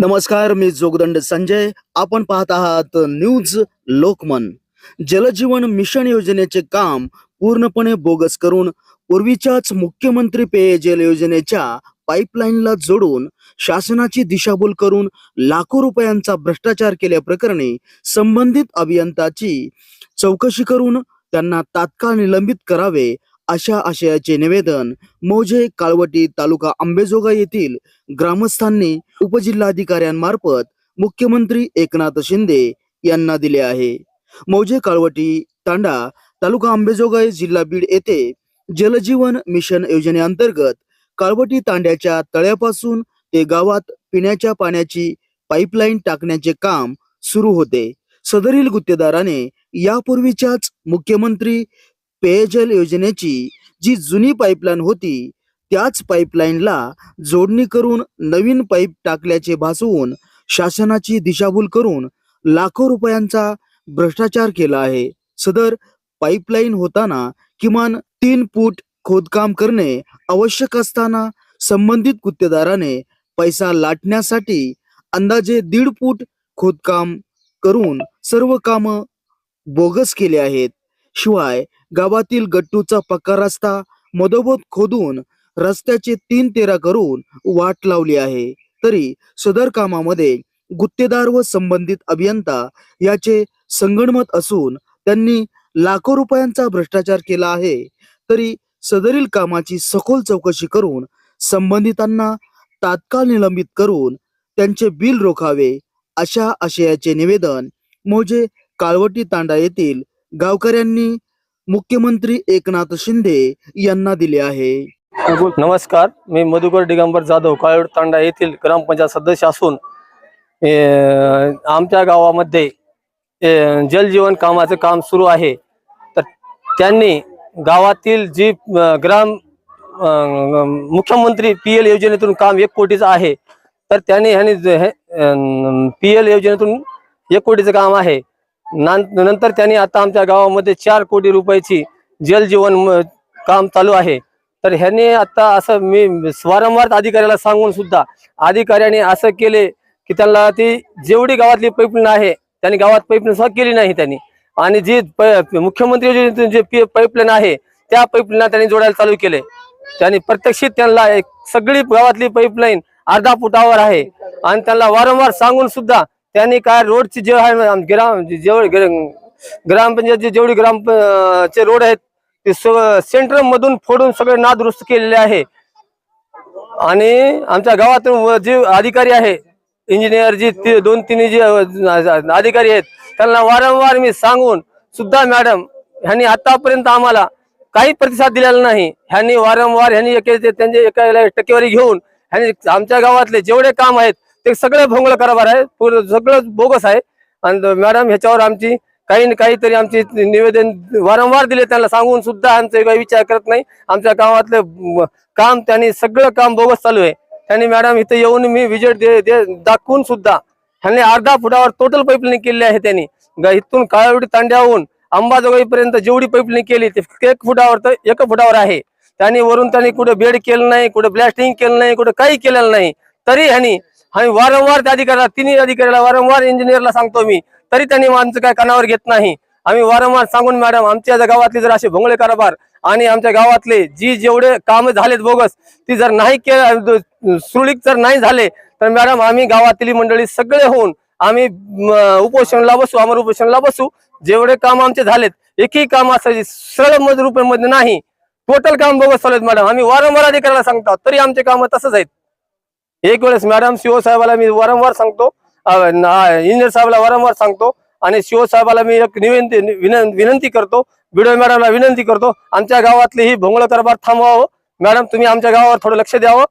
नमस्कार मी जोगदंड संजय. आपण पाहत आहात न्यूज लोकमन. जलजीवन मिशन योजनेचे काम पूर्णपणे बोगस करून पूर्वीच्याच मुख्यमंत्री पेयजल योजनेच्या पाईपलाईनला जोडून शासनाची दिशाभूल करून लाखो रुपयांचा भ्रष्टाचार केल्याप्रकरणी संबंधित अभियंताची चौकशी करून त्यांना तात्काळ निलंबित करावे अशा आशयाचे निवेदन मौजे काळवटी तालुका आंबेजोगाई येथील ग्रामस्थांनी उपजिल्हाधिकाऱ्यांमार्फत मुख्यमंत्री एकनाथ शिंदे यांना दिले आहे. मौजे काळवटी तांडा तालुका आंबेजोगाई जिल्हा बीड येथे जलजीवन मिशन योजनेअंतर्गत काळवटी तांड्याच्या तळ्यापासून ते गावात पिण्याच्या पाण्याची पाईपलाईन टाकण्याचे काम सुरू होते. सदरील गुत्तेदाराने यापूर्वीच्याच मुख्यमंत्री पेयजल योजनेची जी जुनी पाईपलाईन होती त्याच पाईपलाईनला जोडणी करून नवीन पाईप टाकल्याचे भासवून शासनाची दिशाभूल करून लाखो रुपयांचा भ्रष्टाचार केला आहे. सदर पाईपलाईन होताना किमान तीन फूट खोदकाम करणे आवश्यक असताना संबंधित गुत्तेदाराने पैसा लाटण्यासाठी अंदाजे दीड फूट खोदकाम करून सर्व काम बोगस केले आहेत. शिवाय गावातील गट्टूचा पक्का रस्ता मधोमध खोदून रस्त्याचे तीन तेरा करून वाट लावली आहे. तरी सदर कामामध्ये गुत्तेदार व संबंधित अभियंता याचे संगणमत असून त्यांनी लाखो रुपयांचा भ्रष्टाचार केला आहे. तरी सदरील कामाची सखोल चौकशी करून संबंधितांना तात्काळ निलंबित करून त्यांचे बिल रोखावे अशा आशयाचे निवेदन मोजे काळवटी तांडा येथील गावकऱ्यांनी मुख्यमंत्री एकनाथ शिंदे यांना दिले आहे. नमस्कार मी मधुकर दिगंबर जाधव काळवड तांडा येथील ग्रामपंचायत सदस्य असून आमच्या गावामध्ये जलजीवन कामाचं काम सुरू आहे. तर त्यांनी गावातील जी ग्राम मुख्यमंत्री पी एल योजनेतून काम एक कोटीचं आहे. तर त्यांनी ह्यांनी पी एल योजनेतून एक कोटीचं काम आहे. नंतर त्यांनी आता आमच्या गावामध्ये चार कोटी रुपयाची जलजीवन म- काम चालू आहे. तर ह्यांनी आता असं मी वारंवार अधिकाऱ्याला सांगून सुद्धा अधिकाऱ्याने असं केले की त्यांना ती जेवढी गावातली पाईपलाईन आहे त्यांनी गावात पाईपलाईन सुद्धा केली नाही त्यांनी. आणि जी प- मुख्यमंत्री योजनेतून जे पाईपलाईन आहे त्या पाईपलाईन त्यांनी जोडायला चालू केले. त्यांनी प्रत्यक्षित त्यांना एक सगळी गावातली पाईपलाईन अर्धा फुटावर आहे. आणि त्यांना वारंवार सांगून सुद्धा त्यांनी काय रोडची जे आहे ग्राम जेवढे ग्रामपंचायतचे जेवढी ग्राम चे रोड आहेत ते सेंटर मधून फोडून सगळे नादुरुस्त केलेले आहे. आणि आमच्या गावातून व जे अधिकारी आहे इंजिनियर जी ती- दोन तीन जे अधिकारी आहेत त्यांना वारंवार मी सांगून सुद्धा मॅडम ह्यांनी आतापर्यंत आम्हाला काही प्रतिसाद दिलेला नाही. ह्यांनी वारंवार ह्यांनी एक त्यांचे एका टक्केवारी घेऊन ह्यांनी आमच्या गावातले जेवढे काम आहेत ते सगळं भोंगळ कारभार आहे. पूर्ण सगळं बोगस आहे. आणि मॅडम ह्याच्यावर आमची काही ना काहीतरी आमची निवेदन वारंवार दिले त्यांना सांगून सुद्धा आमचे काही विचार करत नाही. आमच्या गावातलं काम त्यांनी सगळं काम बोगस चालू आहे. त्यांनी मॅडम इथे येऊन मी विजिट दे दे- दाखवून सुद्धा ह्यांनी अर्धा फुटावर टोटल पाईपलाईन केली आहे त्यांनी. इथून काळवडी तांड्याहून अंबाजोगाईपर्यंत जेवढी पाईपलाईन केली ते एक फुटावर तर एक फुटावर आहे. त्यांनी वरून त्यांनी कुठे बेड केलं नाही कुठे ब्लास्टिंग केलं नाही कुठे काही केलेलं नाही. तरी ह्यांनी आम्ही वारंवार त्या अधिकाऱ्याला तिन्ही अधिकाऱ्याला वारंवार इंजिनियरला सांगतो मी तरी त्यांनी आमचं काय कानावर घेत नाही. आम्ही वारंवार सांगून मॅडम आमच्या जर गावातले जर असे भोंगळे कारभार आणि आमच्या गावातले जी जेवढे काम झालेत बोगस ती जर नाही के सुरळीत जर नाही झाले तर मॅडम आम्ही गावातली मंडळी सगळे होऊन आम्ही उपोषणला बसू अमर उपोषणला बसू. जेवढे काम आमचे झालेत एकही काम असायची सरळ मजूर नाही. टोटल काम बोगस चालू आहेत मॅडम. आम्ही वारंवार अधिकाऱ्याला सांगतो तरी आमचे काम तसंच आहेत. एक वेळेस मॅडम शिवसाहेबाला मी वारंवार सांगतो. इंजिनियर साहेबाला वारंवार सांगतो. आणि शिव साहेबाला मी एक निवेंती विनं- विनंती करतो. बिडो मॅडमला विनंती करतो. आमच्या गावातली ही भोंगळ कारभार थांबवावं. मॅडम तुम्ही आमच्या गावावर थोडं लक्ष द्यावं.